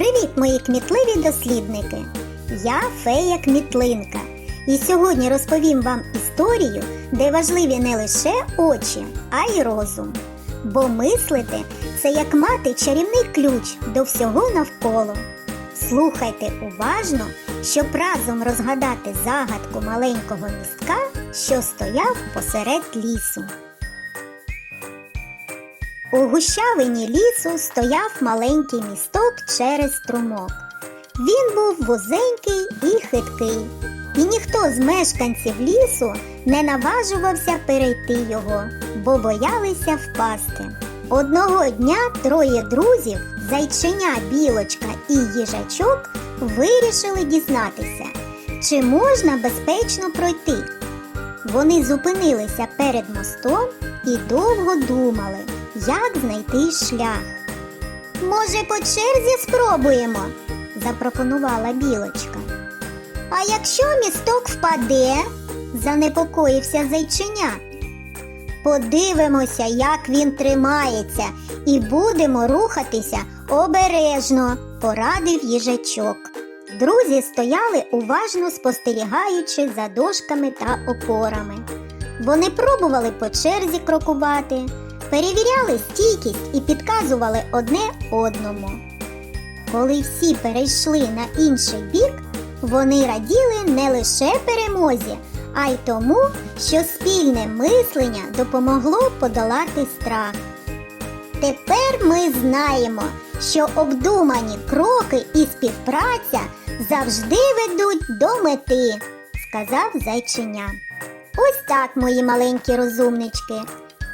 Привіт, мої кмітливі дослідники! Я фея Кмітлинка. І сьогодні розповім вам історію, де важливі не лише очі, а й розум. Бо мислити це як мати чарівний ключ до всього навколо. Слухайте уважно, щоб разом розгадати загадку маленького містка, що стояв посеред лісу. У гущавині лісу стояв маленький місток через струмок. Він був вузенький і хиткий, і ніхто з мешканців лісу не наважувався перейти його, бо боялися впасти. Одного дня троє друзів, зайченя, білочка і їжачок, вирішили дізнатися, чи можна безпечно пройти. Вони зупинилися перед мостом і довго думали, як знайти шлях. Може, по черзі спробуємо, запропонувала білочка. А якщо місток впаде, занепокоївся зайченя. Подивимося, як він тримається, і будемо рухатися обережно, порадив їжачок. Друзі стояли уважно спостерігаючи за дошками та опорами. Вони пробували по черзі крокувати, перевіряли стійкість і підказували одне одному. Коли всі перейшли на інший бік, вони раділи не лише перемозі, а й тому, що спільне мислення допомогло подолати страх. Тепер ми знаємо, що обдумані кроки і співпраця завжди ведуть до мети, сказав зайченя. Ось так, мої маленькі розумнички.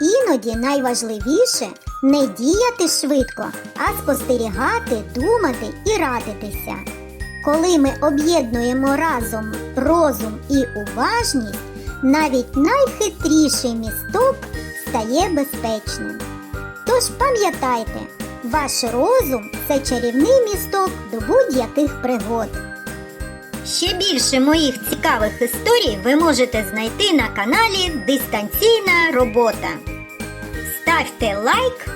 Іноді найважливіше не діяти швидко, а спостерігати, думати і радитися. Коли ми об'єднуємо разом розум і уважність, навіть найхитріший місток стає безпечним. Тож пам'ятайте, ваш розум це чарівний місток до будь-яких пригод. Ще більше моїх цікавих історій ви можете знайти на каналі Дистанційна робота. Ставте лайк,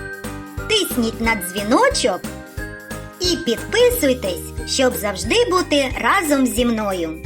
тисніть на дзвіночок і підписуйтесь, щоб завжди бути разом зі мною.